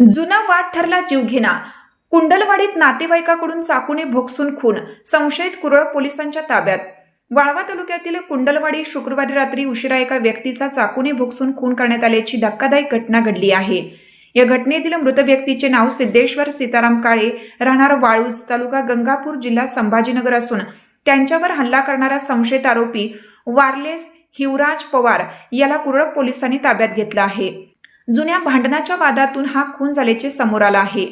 जुना वाद ठरला जीवघेणा कुंडलवाडीत नातेवाईकाकडून चाकूने भोगसून खून संशयित कुरळ पोलिसांच्या ताब्यात. वाळवा तालुक्यातील कुंडलवाडी शुक्रवारी रात्री उशिरा एका व्यक्तीचा चाकूने भोगसून खून करण्यात आल्याची धक्कादायक घटना घडली आहे. या घटनेतील मृत व्यक्तीचे नाव सिद्धेश्वर सीताराम काळे राहणार वाळूज तालुका गंगापूर जिल्हा संभाजीनगर असून त्यांच्यावर हल्ला करणारा संशयित आरोपी वारलेस हिवराज पवार याला कुरळ पोलिसांनी ताब्यात घेतलं आहे. जुन्या भांडणाच्या वादातून हा खून झाल्याचे समोर आला आहे.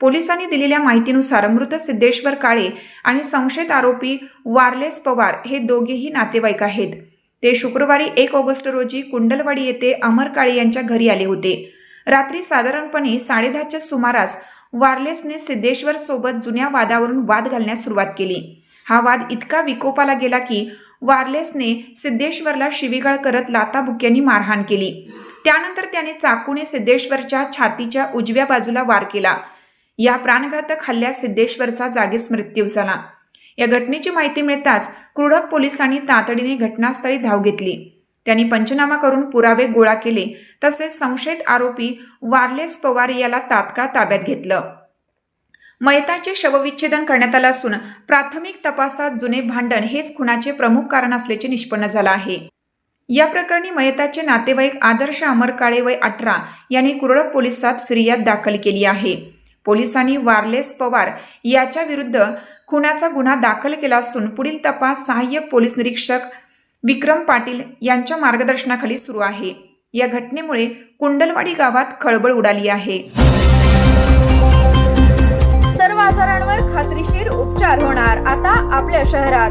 पोलिसांनी दिलेल्या माहितीनुसार मृत सिद्धेश्वर काळे आणि संशयित आरोपी वारलेस पवार हे दोघेही नातेवाईक आहेत. ते शुक्रवारी एक ऑगस्ट रोजी कुंडलवाडी येथे अमर काळे यांच्या घरी आले होते. रात्री साधारणपणे साडेदहाच्या सुमारास वारलेसने सिद्धेश्वर सोबत जुन्या वादावरून वाद घालण्यास सुरुवात केली. हा वाद इतका विकोपाला गेला की वारलेसने सिद्धेश्वरला शिवीगाळ करत लाताबुक्यांनी मारहाण केली. त्यानंतर त्याने चाकूने सिद्धेश्वरच्या छातीच्या उजव्या बाजूला वार केला. या प्राणघातक हल्ल्यात सिद्धेश्वरचा जागीच मृत्यू झाला. या घटनेची माहिती मिळताच कुरडप पोलिसांनी तातडीने घटनास्थळी धाव घेतली. त्यांनी पंचनामा करून पुरावे गोळा केले तसेच संशयित आरोपी वारलेस पवार याला तात्काळ ताब्यात घेतलं. मयताचे शवविच्छेदन करण्यात आलं असून प्राथमिक तपासात जुने भांडण हेच खुनाचे प्रमुख कारण असल्याचे निष्पन्न झालं आहे. या प्रकरणी मयताचे नातेवाईक आदर्श अमर काळे वय अठरा यांनी कुरळप पोलिसात फिर्याद दाखल केली आहे. पोलिसांनी वारलेस पवार याच्या विरुद्ध खुनाचा गुन्हा दाखल केला असून पुढील तपास सहाय्यक पोलीस निरीक्षक विक्रम पाटील यांच्या मार्गदर्शनाखाली सुरू आहे. या घटनेमुळे कुंडलवाडी गावात खळबळ उडाली आहे. सर्व आजारांवर खात्रीशीर उपचार होणार. आता आपल्या शहरात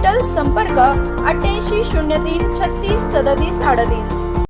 संपर्क अठ्ठ्याऐंशी शून्य तीन छत्तीस सदतीस अडतीस.